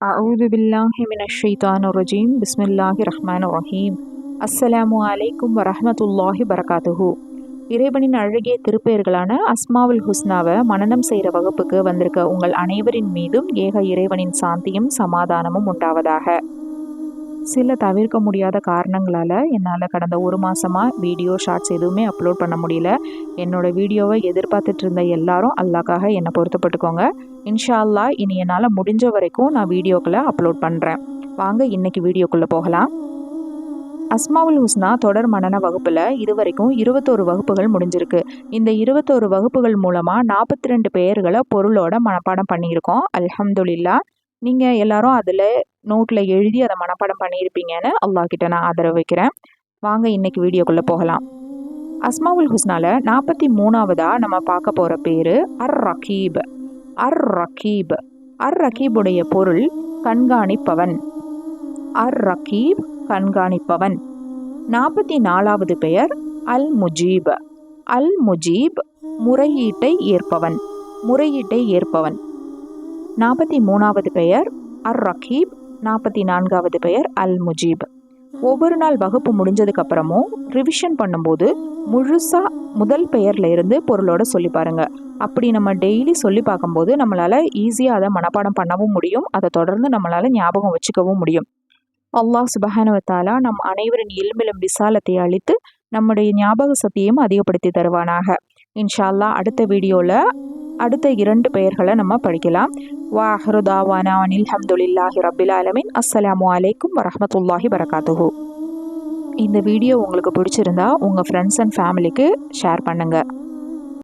அவுது பில்லாஹி மினஷைதான் ரஜீம் பிஸ்மில்லாஹி ரஹ்மான் ரஹீம் அஸ்ஸலாமு அலைக்கும் வரஹமத்துல்லாஹி பரகாத்துஹு இறைவனின் அழகிய திருப்பெயர்களான அஸ்மாவுல் ஹுஸ்னாவை மனநம் செய்கிற வகுப்புக்கு வந்திருக்க உங்கள் அனைவரின் மீதும் ஏக இறைவனின் சாந்தியும் சமாதானமும் உண்டாவதாக. சில தவிர்க்க முடியாத காரணங்களால் என்னால் கடந்த ஒரு மாதமாக வீடியோ ஷார்ட்ஸ் எதுவுமே அப்லோட் பண்ண முடியல. என்னோடய வீடியோவை எதிர்பார்த்துட்டு இருந்த எல்லாரும் அல்லாக்காக என்னை பொருத்தப்பட்டுக்கோங்க. இன்ஷா அல்லா இனி என்னால் முடிஞ்ச வரைக்கும் நான் வீடியோக்களை அப்லோட் பண்ணுறேன் வாங்க இன்றைக்கி வீடியோக்குள்ளே போகலாம். அஸ்மாவுல் ஹுஸ்னா தொடர் மனன வகுப்பில் இதுவரைக்கும் இருபத்தோரு வகுப்புகள் முடிஞ்சிருக்கு. இந்த இருபத்தோரு வகுப்புகள் மூலமாக நாற்பத்தி ரெண்டு பெயர்களை பொருளோட மனப்பாடம் பண்ணியிருக்கோம். அல்ஹம்துலில்லா. நீங்கள் எல்லாரும் அதில் நோட்டில் எழுதி அதை மனப்பாடம் பண்ணியிருப்பீங்கன்னு அல்லா கிட்ட நான் ஆதரவு வைக்கிறேன். வாங்க இன்னைக்கு வீடியோக்குள்ளே போகலாம். அஸ்மாவுல் ஹுஸ்னால நாற்பத்தி மூணாவதாக நம்ம பார்க்க போகிற பேர் அர் ரகீப் அர் ரகீப் அர் ரகீபுடைய பொருள் கண்காணிப்பவன். அர் ரகீப் கண்காணிப்பவன். நாற்பத்தி நாலாவது பெயர் அல் முஜீப் அல் முஜீப் முறையீட்டை ஏற்பவன். முறையீட்டை ஏற்பவன். நாற்பத்தி மூணாவது பெயர் அர் ரகீப் நாற்பத்தி நான்காவது பெயர் அல் முஜீப் ஒவ்வொரு நாள் வகுப்பு முடிஞ்சதுக்கு அப்புறமும் ரிவிஷன் பண்ணும்போது முழுசாக முதல் பெயரில் இருந்து பொருளோட சொல்லி பாருங்க. அப்படி நம்ம டெய்லி சொல்லி பார்க்கும்போது நம்மளால் ஈஸியாக அதை மனப்பாடம் பண்ணவும் முடியும். அதை தொடர்ந்து நம்மளால் ஞாபகம் வச்சுக்கவும் முடியும். அல்லாஹ் சுபஹானுவத்தாலா நம் அனைவரின் இல்மிலும் விசாலத்தை அளித்து நம்முடைய ஞாபக சக்தியையும் அதிகப்படுத்தி தருவானாக. இன்ஷால்லா அடுத்த வீடியோவில் அடுத்த இரண்டு பெயர்களை நம்ம படிக்கலாம். வாஹருதாவானா அனில் ஹம்துலில்லாஹி ரபில் ஆலமின். அஸ்ஸலாமு அலைக்கும் வரமத்துல்லாஹி வரகாத்துஹு. இந்த வீடியோ உங்களுக்கு பிடிச்சிருந்தா உங்கள் ஃப்ரெண்ட்ஸ் அண்ட் ஃபேமிலிக்கு ஷேர் பண்ணுங்கள்